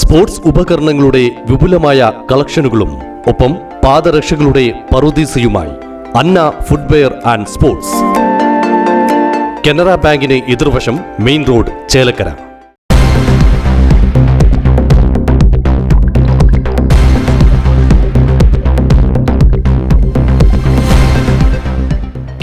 Sports ഉപകരണങ്ങളുടെ വിപുലമായ കളക്ഷനുകളും ഒപ്പം പാദരക്ഷകളുടെ പറുദീസയുമായി Anna footwear and sports. Canara ബാങ്കിന് എതിർവശം main road Chelakkara.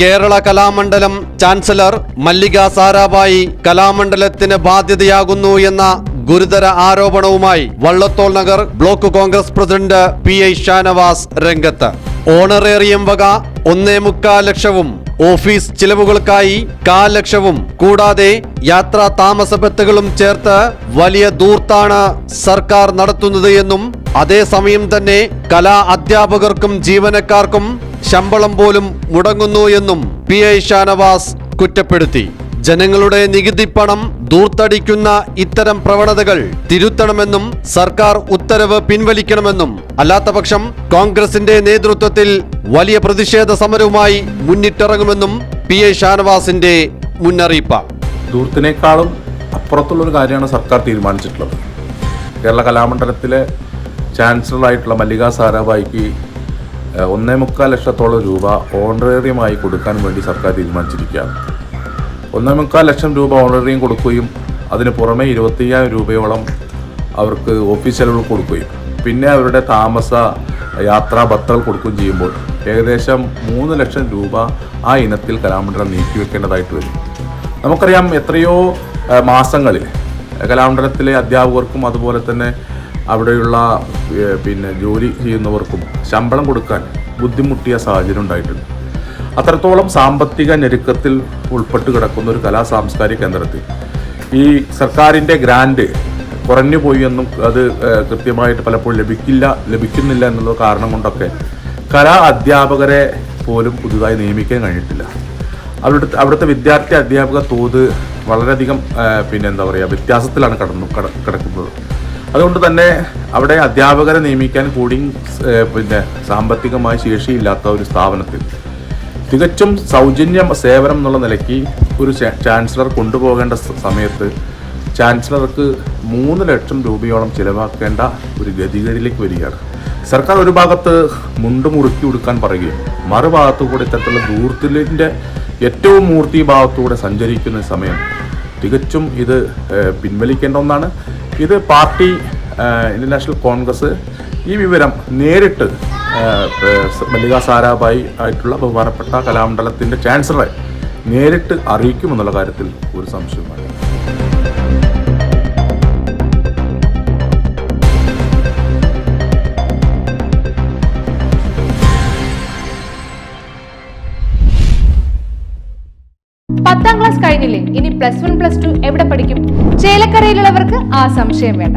Kerala Kalamandalam chancellor Mallika Sarabhai കലാമണ്ഡലത്തിന് ബാധ്യതയാകുന്നു എന്ന ഗുരുതര ആരോപണവുമായി Vallathol Nagar block Congress president P I Shanavas രംഗത്ത്. ഓണറേറിയം വക ഒന്നേ മുക്കാൽ ലക്ഷവും ഓഫീസ് ചിലവുകൾക്കായി കാൽ ലക്ഷവും കൂടാതെ യാത്രാ താമസ ബത്തുകളും ചേർത്ത് വലിയ ദൂർത്താണ് സർക്കാർ നടത്തുന്നത് എന്നും അതേസമയം തന്നെ കലാ അധ്യാപകർക്കും ജീവനക്കാർക്കും ശമ്പളം പോലും മുടങ്ങുന്നു എന്നും പി ഐ ഷാനവാസ് കുറ്റപ്പെടുത്തി. ജനങ്ങളുടെ നികുതി പണം ദൂർത്തടിക്കുന്ന ഇത്തരം പ്രവണതകൾ തിരുത്തണമെന്നും സർക്കാർ ഉത്തരവ് പിൻവലിക്കണമെന്നും അല്ലാത്തപക്ഷം കോൺഗ്രസിന്റെ നേതൃത്വത്തിൽ വലിയ പ്രതിഷേധ സമരവുമായി മുന്നിട്ടിറങ്ങുമെന്നും പി എ ഷാനവാസിന്റെ മുന്നറിയിപ്പ്. ദൂർത്തിനേക്കാളും അപ്പുറത്തുള്ളൊരു കാര്യമാണ് സർക്കാർ തീരുമാനിച്ചിട്ടുള്ളത്. കേരള കലാമണ്ഡലത്തിലെ ചാൻസലറായിട്ടുള്ള മല്ലിക സാരാഭായിക്ക് ഒന്നേ മുക്കാൽ ലക്ഷത്തോളം രൂപ ഓണറേറിയമായി കൊടുക്കാൻ വേണ്ടി സർക്കാർ തീരുമാനിച്ചിരിക്കുകയാണ്. ഒന്നേ മുക്കാൽ ലക്ഷം രൂപ ഓണറേറിയം കൊടുക്കുകയും അതിന് പുറമെ ഇരുപത്തയ്യായിരം രൂപയോളം അവർക്ക് ഓഫീസ് ചെലവുകൾ കൊടുക്കുകയും. പിന്നെ അവരുടെ താമസ യാത്രാ ഭത്തകൾ കൊടുക്കുകയും ചെയ്യുമ്പോൾ ഏകദേശം മൂന്ന് ലക്ഷം രൂപ ആ ഇനത്തിൽ കലാമണ്ഡലം നീക്കിവെക്കേണ്ടതായിട്ട് വരും. നമുക്കറിയാം എത്രയോ മാസങ്ങളിൽ കലാമണ്ഡലത്തിലെ അധ്യാപകർക്കും അതുപോലെ തന്നെ അവിടെയുള്ള പിന്നെ ജോലി ചെയ്യുന്നവർക്കും ശമ്പളം കൊടുക്കാൻ ബുദ്ധിമുട്ടിയ സാഹചര്യം ഉണ്ടായിട്ടുണ്ട്. അത്രത്തോളം സാമ്പത്തിക ഞെരുക്കത്തിൽ ഉൾപ്പെട്ട് കിടക്കുന്ന ഒരു കലാ സാംസ്കാരിക കേന്ദ്രത്തിൽ. ഈ സർക്കാരിന്റെ ഗ്രാൻഡ് കുറഞ്ഞു പോയി എന്നും അത് കൃത്യമായിട്ട് പലപ്പോഴും ലഭിക്കില്ല ലഭിക്കുന്നില്ല എന്നുള്ള കാരണം കൊണ്ടൊക്കെ കലാ അധ്യാപകരെ പോലും പുതുതായി നിയമിക്കാൻ കഴിഞ്ഞിട്ടില്ല. അവിടുത്തെ അവിടുത്തെ വിദ്യാർത്ഥി അധ്യാപക തോത് വളരെയധികം പിന്നെ എന്താ പറയുക വ്യത്യാസത്തിലാണ് കടന്നു കട കിടക്കുന്നത്. അതുകൊണ്ട് തന്നെ അവിടെ അധ്യാപകരെ നിയമിക്കാൻ കൂടി പിന്നെ സാമ്പത്തികമായി ശേഷിയില്ലാത്ത ഒരു സ്ഥാപനത്തിൽ തികച്ചും സൗജന്യ സേവനം എന്നുള്ള നിലയ്ക്ക് ഒരു ചാൻസലർ കൊണ്ടുപോകേണ്ട സമയത്ത് ചാൻസലർക്ക് മൂന്ന് ലക്ഷം രൂപയോളം ചിലവാക്കേണ്ട ഒരു ഗതികേടിലേക്ക് വരികയാണ്. സർക്കാർ ഒരു ഭാഗത്ത് മുണ്ട് മുറുക്കി കൊടുക്കാൻ പറയുകയും മറുഭാഗത്തു കൂടെ ഇത്തരത്തിലുള്ള ദൂർത്തിലിന്റെ ഏറ്റവും മൂർത്തി ഭാഗത്തൂടെ സഞ്ചരിക്കുന്ന സമയം തികച്ചും ഇത് പിൻവലിക്കേണ്ട ഒന്നാണ്. ഇത് പാർട്ടി ഇന്ത്യൻ നാഷണൽ കോൺഗ്രസ് ഈ വിവരം നേരിട്ട് മല്ലിക സാരാഭായി ആയിട്ടുള്ള ബഹുമാനപ്പെട്ട കലാമണ്ഡലത്തിന്റെ ചാൻസലറെ നേരിട്ട് അറിയിക്കുമെന്നുള്ള കാര്യത്തിൽ ഒരു സംശയമാണ് പത്താം ക്ലാസ് കഴിഞ്ഞില്ലേ? ഇനി പ്ലസ് വൺ പ്ലസ് ടു എവിടെ പഠിക്കും? ചേലക്കരയിലുള്ളവർക്ക് ആ സംശയം വേണ്ട.